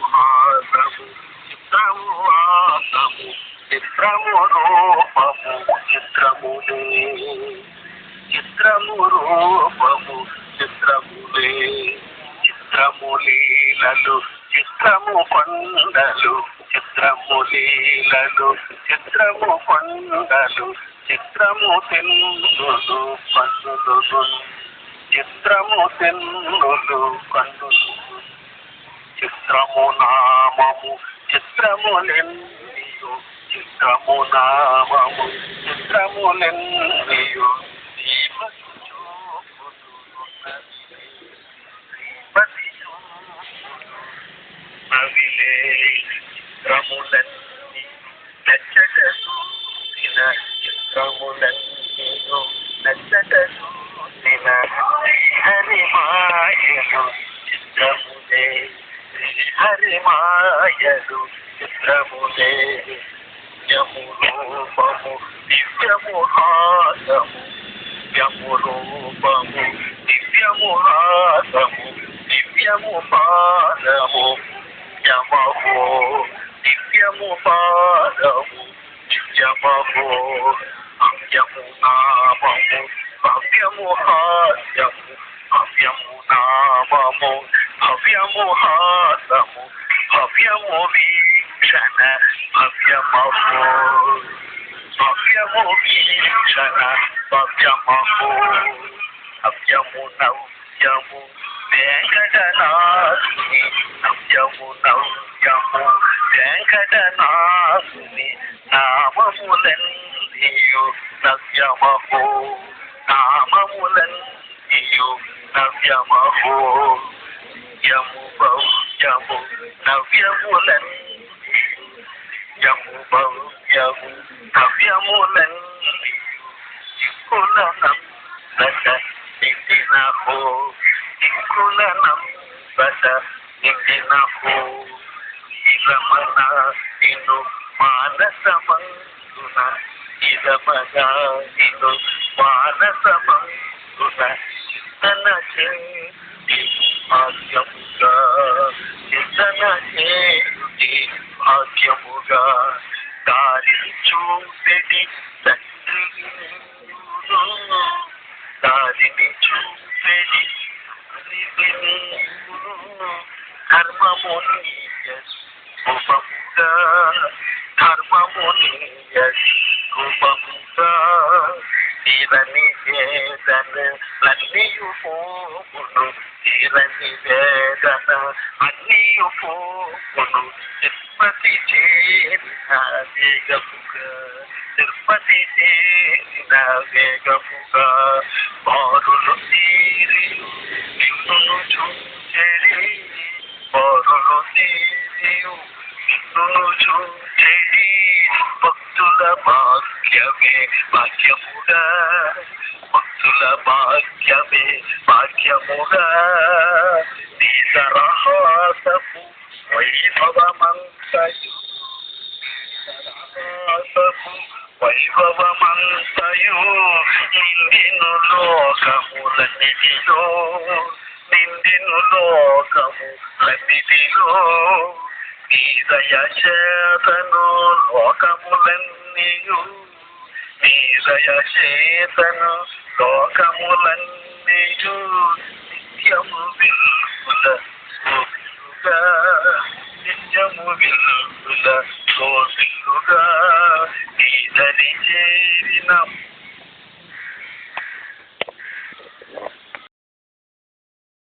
హాసము చిత్రము హాసము చిత్రము రూపము చిత్రములే. చిత్రము రూపము చిత్రములే. చిత్రము లీలలు చిత్రము కొండలు చిత్రము లీలలు చిత్రము కొండలు చిత్రము తెన్నులు కన్నులు చిత్రము తెన్నులు కన్నులు చిత్రము నామము చిత్రములెన్నియు చిత్రము నామము చిత్రములెన్నియు శ్రీమతి చూపుతున్నది. శ్రీమతి చిత్రములన్నీ నచ్చట చూసిన చిత్రములన్నీయు నచ్చట చూసిన మాయలు చిత్రములే దివ్యము రూపము దివ్యము హాసము దివ్యము రూపము దివ్యము హాసము దివ్యము పాదము దివ్యమహో దివ్యము పాదము దివ్యమహో అవ్యము నామము భవ్యము హాస్యము అవ్యము నామము భవ్యము హాసము Mafia movie sana, mafia mafo. Mafia movie sana, mafia mafo. Mafia muna ujamu, denga dana. Mafia muna ujamu, denga dana. Nama mulan iyo, mafia mafo. Nama mulan iyo, mafia mafo. నవ్యములన్నీ యము భవ్యము నవ్యములన్నీ దిక్కులనం దశ నిండిన హో దిక్కులనం దశ నిండిన హో ఇరమణ నిన్ను మానసమందున ఇరమగా నిన్ను మానసమందున చింతన చేతి భాగ్యముగా భాగ్యముగా దారి చూపెడి తండ్రి నీవును. దారిని చూపెడి తండ్రి నీవును. ధర్మముని రూపముగా ధర్మముని రూపముగా తీరని వేదన అన్నీయు పోగును తీరని వేదన అన్నీయు పోగును తిరుపతి చేరిన వేగముగా తిరుపతి చేరిన వేగముగా బారులు తీరి నిన్ను చూచెడి బారులు తీరియు నిన్ను చూచెడి భక్తుల భాగ్యమే భాగ్యముగా భక్తుల భాగ్యమే సరహాసపు వైభవమంతయు నిండిను లోకములన్నిటిలో నిండిను లోకములన్నిటిలో. నీ దయ లోకములన్నీయు నీ దయ లోకములన్నీయు నిత్యము విల్పుల నిత్యము విల్పుల సోపిలుగా నీ